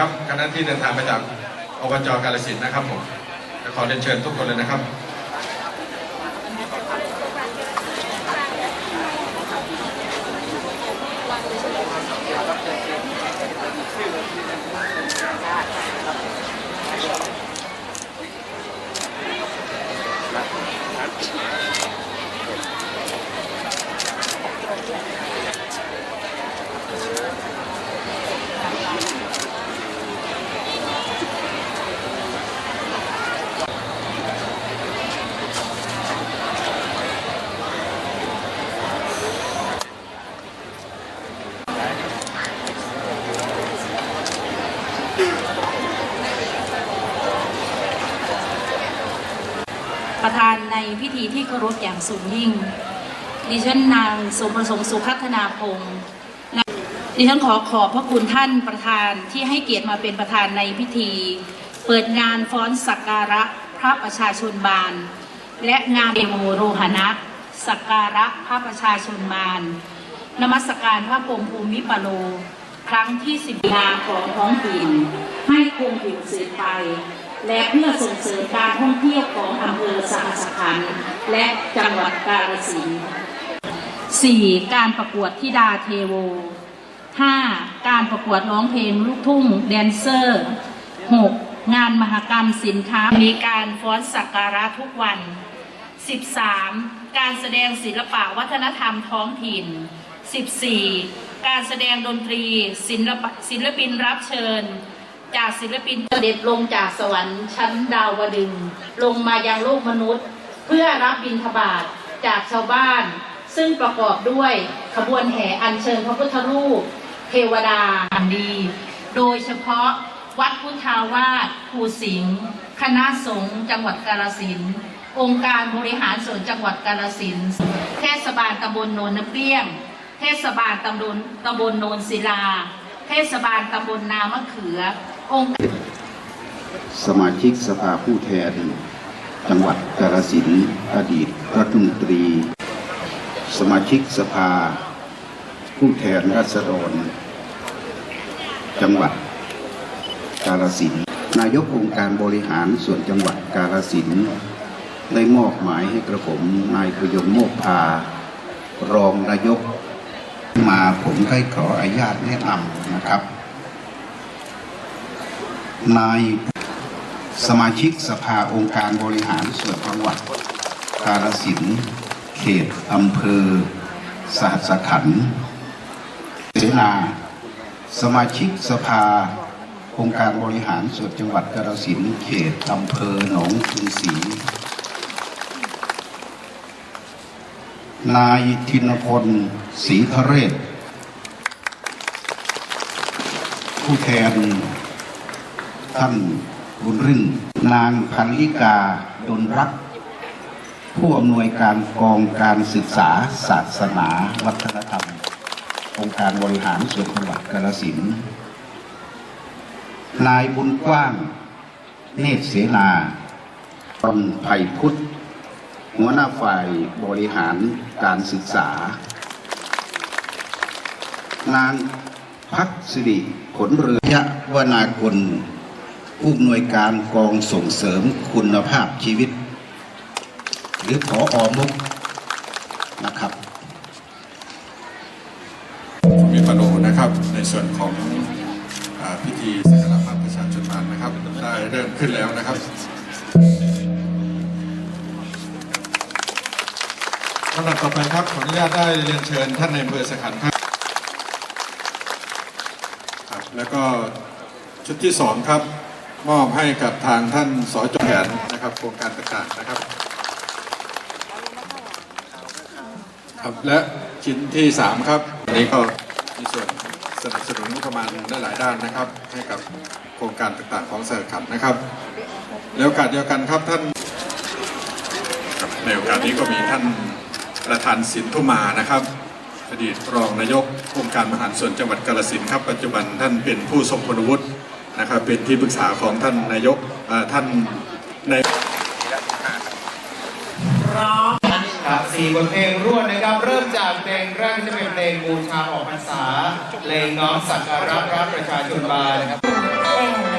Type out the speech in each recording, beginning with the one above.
นะครับคณะที่เดินทางมาจากอบจกาลสินนะครับผมขอเรียนเชิญทุกคนเลยนะครับ ประธานในพิธีที่เคารพอย่างสูงยิ่ง ดิฉันนางสมประสงค์สุพัฒนาพงศ์ดิฉันขอขอบพระคุณท่านประธานที่ให้เกียรติมาเป็นประธานในพิธี เปิดงานฟ้อนสักการะพระประชาชนบานและงานเดโมโรหณะสักการะพระประชาชนบานนมัสการพระพรมภูมิปโล ครั้งที่สิบงาของท้องถิ่นให้คงอยู่สืบไป และเพื่อส่งเสริมการท่องเที่ยวของอำเภอสหัสขันและจังหวัดกาฬสินธุ์ 4. การประกวดธิดาเทโว 5. การประกวดร้องเพลงลูกทุ่งแดนเซอร์ 6. งานมหกรรมสินค้า มีการฟ้อนสักการะทุกวัน 13. การแสดงศิลปะวัฒนธรรมท้องถิ่น 14. การแสดงดนตรีศิลปศิลปินรับเชิญ จากศิลปินเสด็จลงจากสวรรค์ชั้นดาวดึง ลงมายังโลกมนุษย์ เพื่อรับบิณฑบาตจากชาวบ้าน ซึ่งประกอบด้วยขบวนแห่อัญเชิญพระพุทธรูป เทวดาอันดี โดยเฉพาะวัดพุทธาวาสภูสิงห์คณะสงฆ์จังหวัดกาฬสินองค์การบริหารส่วนจังหวัดกาฬสินเทศบาลตำบลโนนเปรี้ยง เทศบาลตำบลตำบลโนนศิลา เทศบาลตำบลนามะเขือ องค์สมาชิกสภาผู้แทน จังหวัดกาฬสินธุ์อดีตรัฐมนตรี สมาชิกสภา ผู้แทนราษฎร จังหวัดกาฬสินธุ์นายกองค์การบริหารส่วนจังหวัดกาฬสินธุ์ได้มอบหมายให้กระผมนายพยนต์โมกพารองนายกมาผมได้ขออนุญาตแนะนำนะครับ นายสมาชิกสภาองค์การบริหารส่วนจังหวัดกาฬสินธุ์เขตอำเภอสหัสขันธ์เสนา สมาชิกสภาองค์การบริหารส่วนจังหวัดกาฬสินธุ์เขตอำเภอหนองกรุงศรีนายธินพลศรีทะเรศผู้แทน ท่านบุญรื่น นางพันลิกาดนรัก ผู้อำนวยการกองการศึกษาศาสนา วัฒนธรรม องค์การบริหารส่วนจังหวัดกาฬสินนายบุญกว้าง เนตรเสนาตนไผ่พุทธ หัวหน้าฝ่ายบริหารการศึกษา นางพักสิริผลเรือยะวนากล ผู้อำนวยการกองส่งเสริมคุณภาพชีวิต หรือขออมุกนะครับมีปโลนะครับในส่วนของอพิธีสักการะพระประชาชนมานนะครับได้เริ่มขึ้นแล้วนะครับลำดับต่อไปครับขออนุญาตได้เรียนเชิญท่านในายอำเภอสขันธ์ครับแล้วก็ชุดที่สองครับ มอบให้กับทางท่านสจแผนนะครับ โครงการต่างๆนะครับครับและชิ้นที่สามครับอันนี้ก็มีส่วนสนับสนุนงบประมาณได้หลายด้านนะครับ ให้กับโครงการต่างๆของสหขันนะครับ แล้วโอกาสเดียวกันครับท่านในโอกาสนี้ก็มีท่านประธานสินธุมานะครับอดีตรองนายกองค์การมหารส่วนจังหวัดกาฬสินครับ ปัจจุบันท่านเป็นผู้ทรงคุณวุฒิ นะครับเป็นที่ปรึกษาของท่านนายกท่านในพร้อมครับสี่บทเพลงร่วดนะครับ เริ่มจากเพลงแรกจะเป็นเพลงบูชาออกพรรษาเพลงน้อมสักการะพระประชาชนบาลนะครับ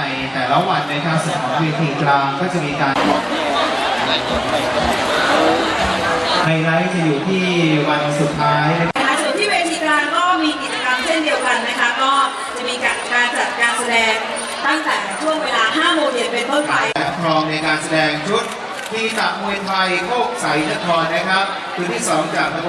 ในแต่ละวันนะครับส่วนของเวทีกลางก็จะมีการไฮไลท์จะอยู่ที่วันสุดท้ายนะครับนะคะส่วนที่เวทีกลางก็มีกิจกรรมเช่นเดียวกันนะคะ ก็จะมีการจัดการแสดงตั้งแต่ช่วงเวลา 5 โมงเย็นเป็นต้นไปและครองในการแสดงชุดที่ตักมวยไทยโคกใสนครนะครับคืนที่สองจากตำบ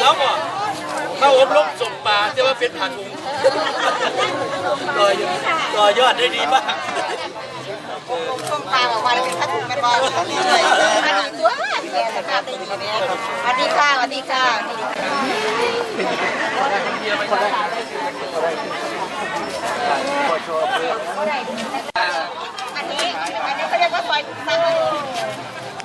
แล้วก็เข้าอบรมส่งปลาจะว่าเป็นผักหุงต่อยอดต่อยอดได้ดีมากส่งปลาออกมาเป็นผ้าถุงมาสวัสดีค่ะสวัสดีค่ะอันนี้อันนี้เขาเรียกว่าซอยสั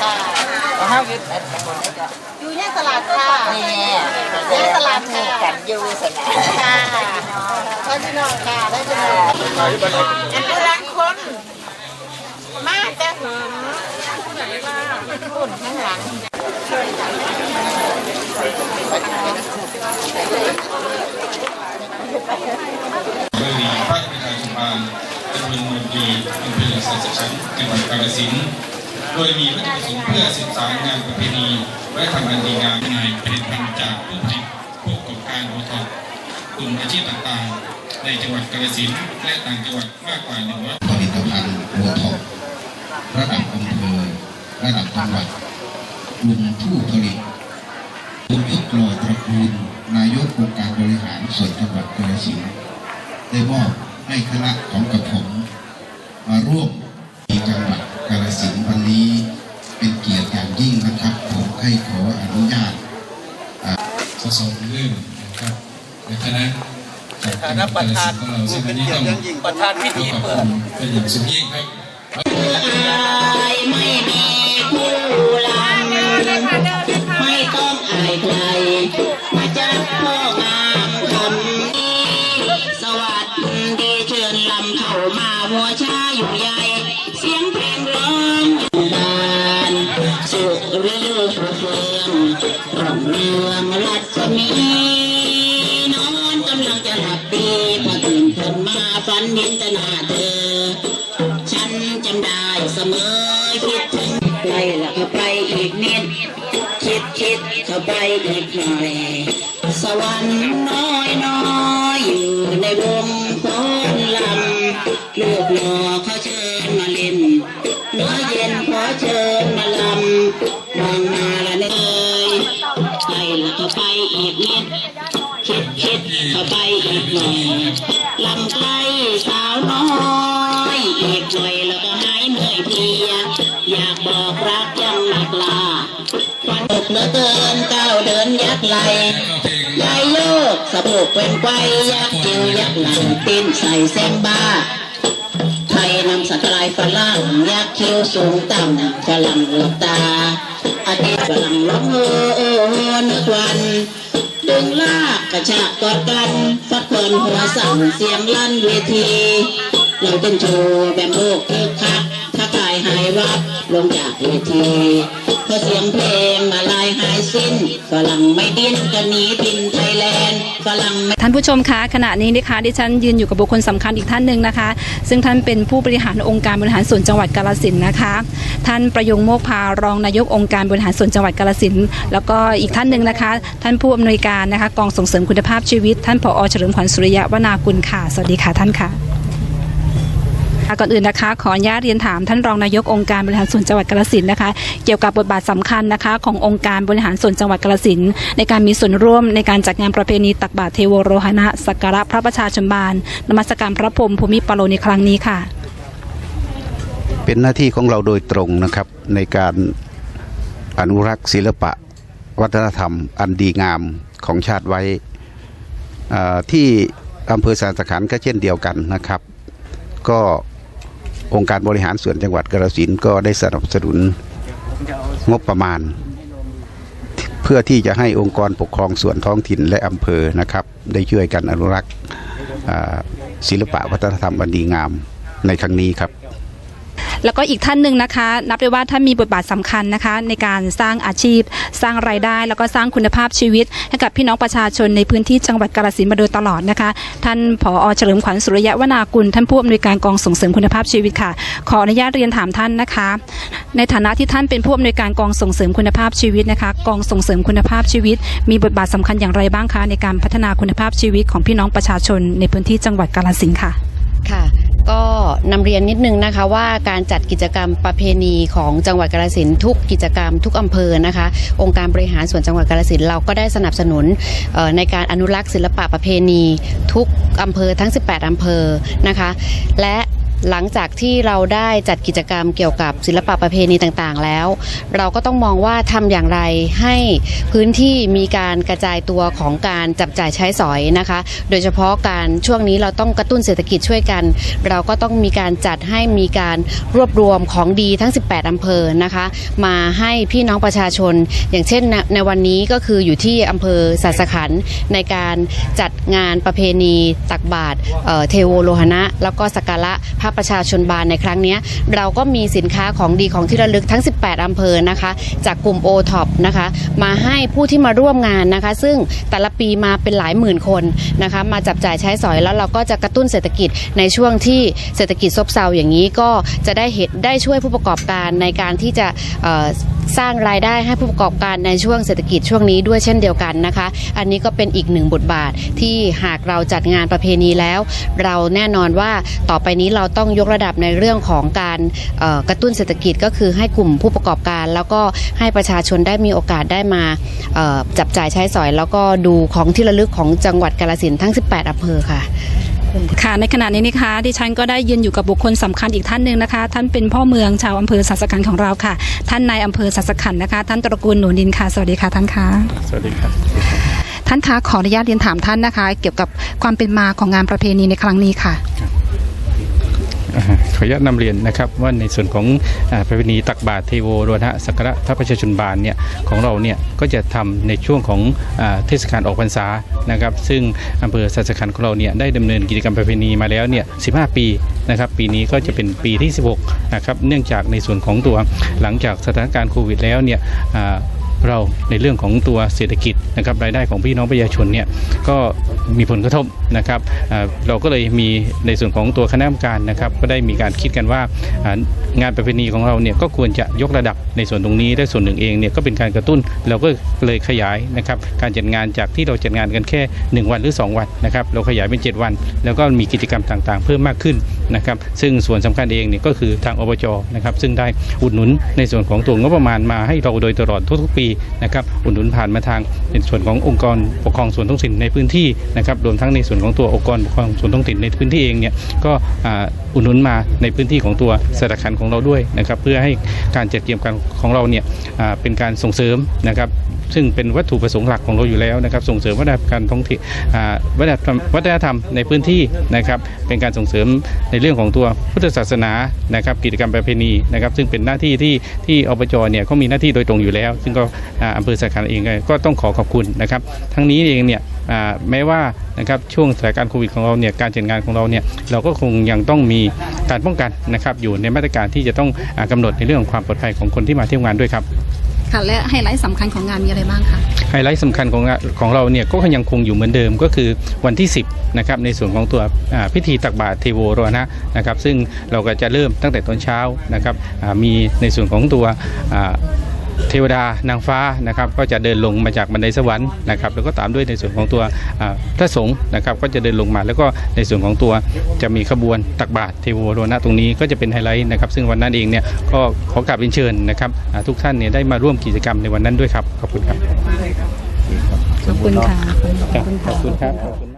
ค่ะอยู่แยกตลาดค่ะนี่แยกตลาดค่ะกันอยู่สนามค่ะได้พี่น้องค่ะได้พี่น้องอันนี้ร้านคนมาแต่หืมคนข้างหลังโดยมีภาคประชาชนบาลตำบลนนทีอำเภอสันสชันจังหวัดกาฬสินธุ์ โดยมีวัตถุประสงค์เพื่อสืบสางานประเพณีและทำอันดีงามในผลิตภัณฑ์จากผู้ผลิตผู้ประกอบการโอทอปกลุ่มอาชีพต่างๆ ในจังหวัดกาฬสินธุ์และต่างจังหวัดมากกว่าหนึ่งร้อยผลิตภัณฑ์โอทอประดับอำเภอระดับจังหวัดกลุ่มผู้ผลิตคุณยุทธกลอยตระกูลนายกองค์การบริหารส่วนจังหวัดกาฬสินธุ์ได้มอบให้คณะของกระผม มาร่วมในจังหวัดกาฬสินธุ์ นนี้เป็นเกียรติอย่างยิ่งนะครับ ผมให้ขออนุญาตสสเรื่องนะครับในคณะจากจังหวัดกาฬสินธุ์ของเราซึ่งวันนี้ต้องประธานพิธีขอบเปิคุดณเป็นอย่างสูงยิ่งครับไม่มีคู่ลำไม่ต้องอายใครมาจับพ่องา ร่องเรืองรัศมีนอนกำลังจะหลับดีพอตื่นขึ้นมาฝันเห็นแต่หน้าเธอ ฉันจำได้เสมอคิดถึงไกลละเข้าไปอีกนิด คิดคิดเข้าไปอีกหน่อย สวรรค์น้อยน้อยอยู่ในวงฟ้อนลำลูกหล่อเขาเชิญ เกินก้าวเดินยักไหลยายโยกสะโพกเป็นไกวยักจิวยักหลังตีนใส่แซมบ้าไทยนำสกลายฝรั่งยักคิ้วสูงต่ำฝรั่งหลบตาอาทิตย์ฝรั่งร้องโอ้โอ้โอ้นึกวันดึงลากกระชากกอดกันฟัดเพลินหัวสั่งเสียงลั่นเวทีเราเป็นโชว์แบบโลกคึกคักถ้ากายหายวับ ลงจากเวทีพอเสียงเพลงมาลายหายสิ้นฝรั่งไม่ดิ้นกันหนีทินไทยแลนด์ฝรั่งท่านผู้ชมคะขณะนี้นะคะดิฉันยืนอยู่กับบุคคลสำคัญอีกท่านหนึ่งนะคะ ซึ่งท่านเป็นผู้บริหารองค์การบริหารส่วนจังหวัดกาฬสินนะคะ ท่านประยงโมกพารองนายกองค์การบริหารส่วนจังหวัดกาฬสินแล้วก็อีกท่านหนึ่งนะคะ ท่านผู้อำนวยการนะคะกองส่งเสริมคุณภาพชีวิต ท่านผอเฉลิมขวัญสุริยะวนากุลค่ะ สวัสดีค่ะท่านค่ะ ก่อนอื่นนะคะขออนุญาตเรียนถามท่านรองนายกองค์การบริหารส่วนจังหวัดกาฬสินธุ์นะคะ เกี่ยวกับบทบาทสำคัญนะคะขององค์การบริหารส่วนจังหวัดกาฬสินธุ์ในการมีส่วนร่วมในการจัดงานประเพณีตักบาตรเทโวโรหณะสักการะพระประชาชนบาลนมัสการพระพรหมภูมิปโลในครั้งนี้ค่ะ เป็นหน้าที่ของเราโดยตรงนะครับในการอนุรักษ์ศิลปะ วัฒนธรรม อันดีงามของชาติไว้อ่าที่อำเภอสารสขันก็เช่นเดียวกันนะครับ ก็ องค์การบริหารส่วนจังหวัดกระสินก็ได้สนับสนุนงบประมาณ เพื่อที่จะให้องค์กรปกครองส่วนท้องถิ่นและอำเภอนะครับ ได้ช่วยกันอนุรักษ์ศิลปะวัฒนธรรมอันดีงามในครั้งนี้ครับ แล้วก็อีกท่านหนึ่งนะคะ นับได้ว่าท่านมีบทบาทสำคัญนะคะ ในการสร้างอาชีพ สร้างรายได้ แล้วก็สร้างคุณภาพชีวิต ให้กับพี่น้องประชาชนในพื้นที่จังหวัดกาฬสินธุ์มาโดยตลอดนะคะ ท่านผอเฉลิมขวัญสุริยะวนากุลท่านผู้อำนวยการกองส่งเสริมคุณภาพชีวิตค่ะ ขออนุญาตเรียนถามท่านนะคะ ในฐานะที่ท่านเป็นผู้อำนวยการกองส่งเสริมคุณภาพชีวิตนะคะ กองส่งเสริมคุณภาพชีวิต มีบทบาทสำคัญอย่างไรบ้างคะ ในการพัฒนาคุณภาพชีวิตของพี่น้องประชาชนในพื้นที่จังหวัดกาฬสินธุ์ค่ะ ค่ะ ก็นำเรียนนิดนึงนะคะว่าการจัดกิจกรรมประเพณีของจังหวัดกาฬสินทุกกิจกรรมทุกอำเภอนะคะ องค์การบริหารส่วนจังหวัดกาฬสินเราก็ได้สนับสนุนในการอนุรักษ์ศิลปะประเพณี ทุกอำเภอทั้ง 18 อำเภอนะคะ และ หลังจากที่เราได้จัดกิจกรรมเกี่ยวกับศิลปะประเพณีต่างๆ แล้ว เราก็ต้องมองว่าทำอย่างไรให้พื้นที่มีการกระจายตัวของการจับจ่ายใช้สอยนะคะ โดยเฉพาะการช่วงนี้เราต้องกระตุ้นเศรษฐกิจช่วยกัน เราก็ต้องมีการจัดให้มีการรวบรวมของดีทั้ง 18อำเภอนะคะ มาให้พี่น้องประชาชน อย่างเช่นในวันนี้ก็คืออยู่ที่อำเภอสัสขันในการจัดงานประเพณีตักบาตรเเทโวโลหณะแล้วก็สักการะพระประชาชนบานในครั้งนี้เราก็มีสินค้าของดีของที่ระลึกทั้ง 18 อำเภอนะคะ จากกลุ่มโอท็อปนะคะ มาให้ผู้ที่มาร่วมงานนะคะ ซึ่งแต่ละปีมาเป็นหลายหมื่นคนนะคะ มาจับจ่ายใช้สอยแล้วเราก็จะกระตุ้นเศรษฐกิจในช่วงที่เศรษฐกิจซบเซาอย่างนี้ก็จะได้เห็นได้ช่วยผู้ประกอบการในการที่จะ สร้างรายได้ให้ผู้ประกอบการในช่วงเศรษฐกิจช่วงนี้ด้วยเช่นเดียวกันนะคะ อันนี้ก็เป็นอีกหนึ่งบทบาทที่หากเราจัดงานประเพณีแล้ว เราแน่นอนว่าต่อไปนี้เราต้องยกระดับในเรื่องของการกระตุ้นเศรษฐกิจก็คือให้กลุ่มผู้ประกอบการ แล้วก็ให้ประชาชนได้มีโอกาสได้มาจับจ่ายใช้สอย แล้วก็ดูของที่ระลึกของจังหวัดกาฬสินทั้ง 18อำเภอค่ะ ค่ะในขณะนี้นะคะดิฉันก็ได้ยืนอยู่กับบุคคลสำคัญอีกท่านหนึ่งนะคะ ท่านเป็นพ่อเมืองชาวอำเภอสัสขันธ์ของเราค่ะ ท่านนายอำเภอสัสขันธ์นะคะ ท่านตระกูลหนูนินค่ะ สวัสดีค่ะท่านคะสวัสดีครับท่านคะขออนุญาตเรียนถามท่านนะคะ เกี่ยวกับความเป็นมาของงานประเพณีในครั้งนี้ค่ะอ่า ขออนุญาตนำเรียนนะครับว่าในส่วนของอาประเพณีตักบาตรเทโวโรณะสักระพระประชาชนบานเนี่ยของเราเนี่ยก็จะทำในช่วงของเทศกาลออกพรรษานะครับ ซึ่งอำเภอสัสขันของเราเนี่ยได้ดำเนินกิจกรรมประเพณีมาแล้วเนี่ย15 ปีนะครับปีนี้ก็จะเป็นปีที่ 16นะครับเนื่องจากในส่วนของตัวหลังจากสถานการณ์โควิดแล้วเนี่ย เราในเรื่องของตัวเศรษฐกิจนะครับรายได้ของพี่น้องประชาชนเนี่ยก็มีผลกระทบนะครับเราก็เลยมีในส่วนของตัวคณะกรรมการนะครับก็ได้มีการคิดกันว่างานประเพณีของเราเนี่ยก็ควรจะยกระดับในส่วนตรงนี้และส่วนหนึ่งเองเนี่ยก็เป็นการกระตุ้นเราก็เลยขยายนะครับการจัดงานจากที่เราจัดงานกันแค่ 1 วันหรือ 2 วันนะครับเราขยายเป็น 7 วัน แล้วก็มีกิจกรรมต่างๆ เพิ่มมากขึ้นนะครับซึ่งส่วนสำคัญเองเนี่ยก็คือทางอบจนะครับซึ่งได้อุดหนุนในส่วนของตัวงบประมาณมาให้เราโดยตลอดทุกๆปีนะครับอุดหนุนผ่านมาทางในส่วนขององค์กรปกครองส่วนท้องถิ่นในพื้นที่นะครับรวมทั้งในส่วนของตัวองค์กรปกครองส่วนท้องถิ่นในพื้นที่เองเนี่ยก็อุดหนุนมาในพื้นที่ของตัวสถานการณ์ของเราด้วยนะครับเพื่อให้การจัดเตรียมการของเราเนี่ยเป็นการส่งเสริมนะครับซึ่งเป็นวัตถุประสงค์หลักของเราอยู่แล้วนะครับส่งเสริมวัฒนธรรมการท้องถิ่นอ่าวัฒนธรรมวัฒนธรรมในพื้นที่นะครับเป็นการส่งเสริมในเรื่องของตัวพุทธศาสนานะครับกิจกรรมประเพณีนะครับซึ่งเป็นหน้าที่ที่ที่อบจเนี่ยเขามีหน้าที่โดยตรงอยู่แล้ว ซึ่งก็อ่าอำเภอสาขาเองก็ต้องขอขอบคุณนะครับ ทั้งนี้เองเนี่ยอ่าแม้ว่านะครับช่วงสถานการณ์โควิดของเราเนี่ยการจัดงานของเราเนี่ยเราก็คงยังต้องมีการป้องกันนะครับอยู่ในมาตรการที่จะต้องอากำหนดในเรื่องของความปลอดภัยของคนที่มาเที่ยวงานด้วยครับค่ะและไฮไลท์สำคัญของงานมีอะไรบ้างคะไฮไลท์สำคัญของงานของเราเนี่ยก็ยังคงอยู่เหมือนเดิมก็คือวันที่ 10นะครับในส่วนของตัวอ่าพิธีตักบาตรเทโวโรหณะนะครับซึ่งเราก็จะเริ่มตั้งแต่ตอนเช้านะครับอ่ามีในส่วนของตัวอ่า เทวดานางฟ้านะครับก็จะเดินลงมาจากบันไดสวรรค์นะครับแล้วก็ตามด้วยในส่วนของตัวอ่าพระสงฆ์นะครับก็จะเดินลงมา แล้วก็ในส่วนของตัวจะมีขบวนตักบาตรเทโวโรหณะตรงนี้ก็จะเป็นไฮไลท์นะครับซึ่งวันนั้นเองเนี่ยก็ขอกราบเรียนเชิญนะครับอ่าทุกท่านเนี่ยได้มาร่วมกิจกรรมในวันนั้นด้วยครับขอบคุณครับขอบคุณค่ะขอบคุณครับ